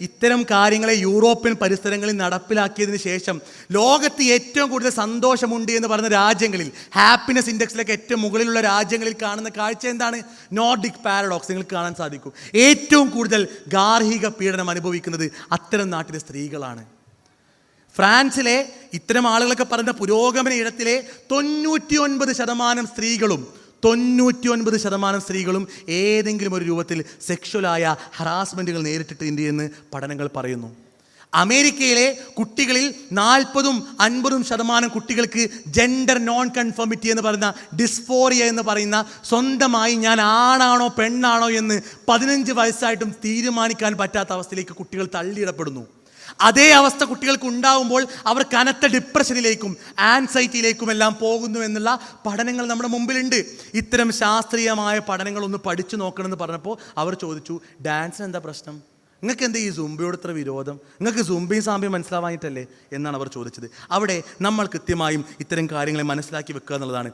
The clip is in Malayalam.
ഇത്തരം കാര്യങ്ങളെ യൂറോപ്യൻ പരിസരങ്ങളിൽ നടപ്പിലാക്കിയതിന് ശേഷം ലോകത്ത് ഏറ്റവും കൂടുതൽ സന്തോഷമുണ്ട് എന്ന് പറയുന്ന രാജ്യങ്ങളിൽ ഹാപ്പിനെസ് ഇൻഡെക്സിലൊക്കെ ഏറ്റവും മുകളിലുള്ള രാജ്യങ്ങളിൽ കാണുന്ന കാഴ്ച എന്താണ്? നോർഡിക് പാരഡോക്സ് നിങ്ങൾക്ക് കാണാൻ സാധിക്കും. ഏറ്റവും കൂടുതൽ ഗാർഹിക പീഡനം അനുഭവിക്കുന്നത് അത്തരം നാട്ടിലെ സ്ത്രീകളാണ്. ഫ്രാൻസിലെ ഇത്തരം ആളുകളൊക്കെ പറയുന്ന പുരോഗമന ഇടത്തിലെ തൊണ്ണൂറ്റി ശതമാനം സ്ത്രീകളും തൊണ്ണൂറ്റി ഒൻപത് ശതമാനം സ്ത്രീകളും ഏതെങ്കിലും ഒരു രൂപത്തിൽ സെക്ഷുവലായ ഹറാസ്മെന്റുകൾ നേരിട്ടിട്ടുണ്ട് എന്ന് പഠനങ്ങൾ പറയുന്നു. അമേരിക്കയിലെ കുട്ടികളിൽ നാൽപ്പതും അൻപതും ശതമാനം കുട്ടികൾക്ക് ജെൻഡർ നോൺ കൺഫോമിറ്റി എന്ന് പറയുന്ന ഡിസ്ഫോറിയ എന്ന് പറയുന്ന സ്വന്തമായി ഞാൻ ആണാണോ പെണ്ണാണോ എന്ന് പതിനഞ്ച് വയസ്സായിട്ടും തീരുമാനിക്കാൻ പറ്റാത്ത അവസ്ഥയിലേക്ക് കുട്ടികൾ തള്ളിയിടപ്പെടുന്നു. അതേ അവസ്ഥ കുട്ടികൾക്ക് ഉണ്ടാവുമ്പോൾ അവർ കനത്ത ഡിപ്രഷനിലേക്കും ആൻസൈറ്റിയിലേക്കും എല്ലാം പോകുന്നു എന്നുള്ള പഠനങ്ങൾ നമ്മുടെ മുമ്പിലുണ്ട്. ഇത്തരം ശാസ്ത്രീയമായ പഠനങ്ങളൊന്ന് പഠിച്ചു നോക്കണമെന്ന് പറഞ്ഞപ്പോൾ അവർ ചോദിച്ചു ഡാൻസിന് എന്താ പ്രശ്നം? നിങ്ങൾക്ക് എന്താ ഈ സുംബയോട് ഇത്ര വിരോധം? നിങ്ങൾക്ക് സുംബയും സാമ്പിയും മനസ്സിലാവാനായിട്ടല്ലേ എന്നാണ് അവർ ചോദിച്ചത്. അവിടെ നമ്മൾ കൃത്യമായും ഇത്തരം കാര്യങ്ങളെ മനസ്സിലാക്കി വെക്കുക എന്നുള്ളതാണ്.